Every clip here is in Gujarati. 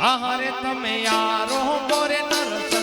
આહારે તમે યારો મોરે નરસ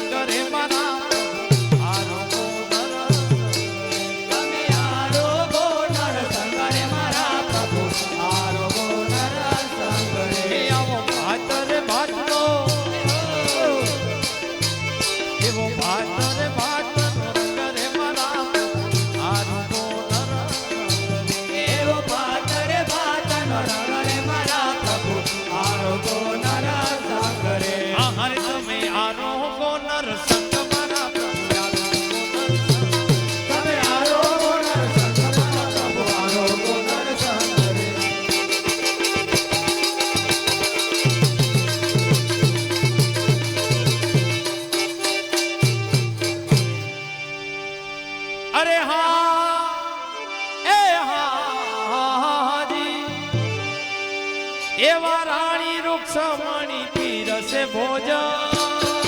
રાણી રૂક્ષમણી પીરસે ભોજન.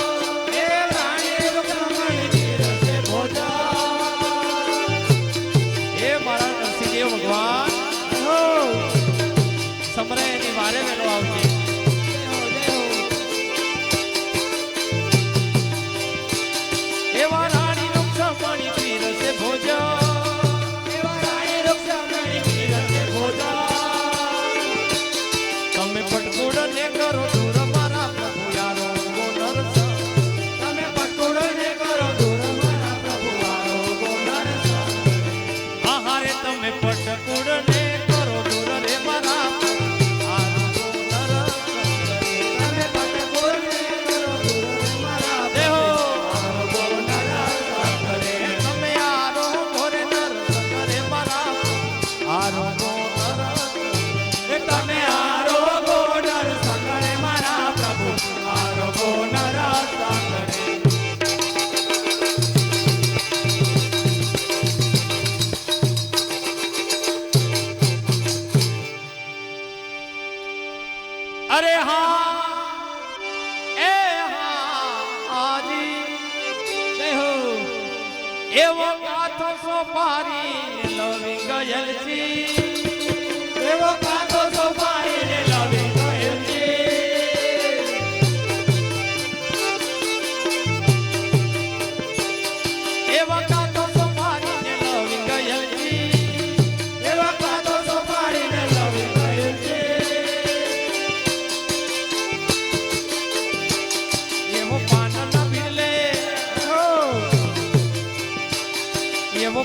અરે હા એ હાજી. એવો કાથો સોપારી નવી ગયલ છી એવો કાથો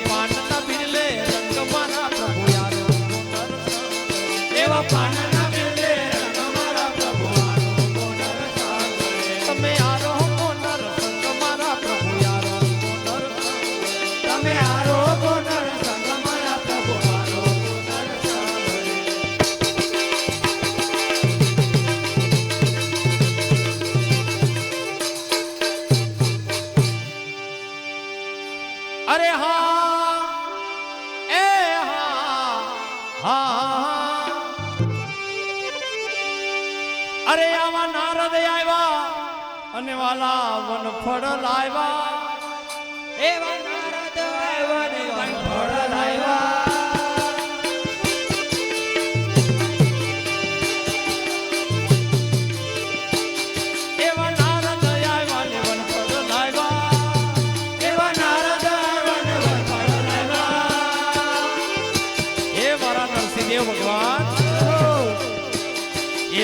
Giovanna. હા. અરે આવા નારદ આવ્યા અને વાલા વનફળ લાવ્યા. એવા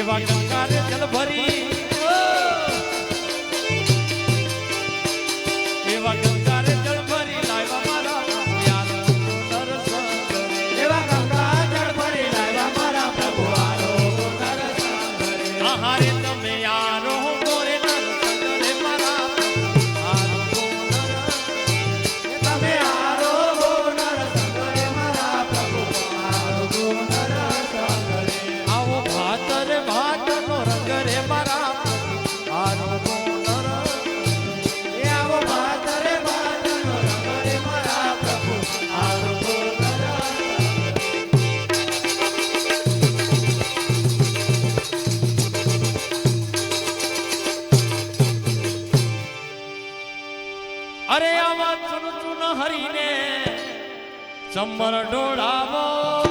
એવા ગંગારે જલ ભરી. એવા ગંગારે જળ ભરી લાવ્યા મારા એવા ગંગા જળ ભરી લાવ્યા મારા પ્રભુ આહારે આવા ચુન ચુન હરીને ચંબર ડોળાવો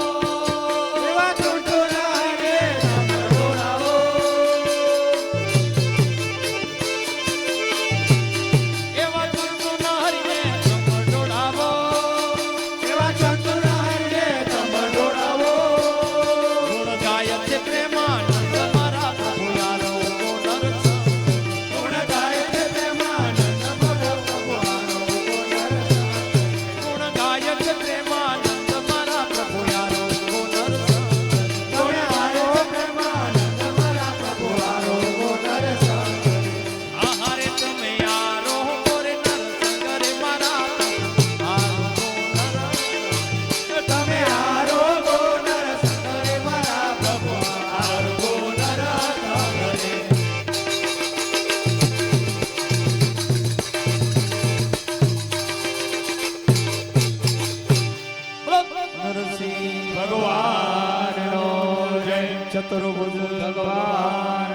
ચતુર્ભુજ ભગવાનનો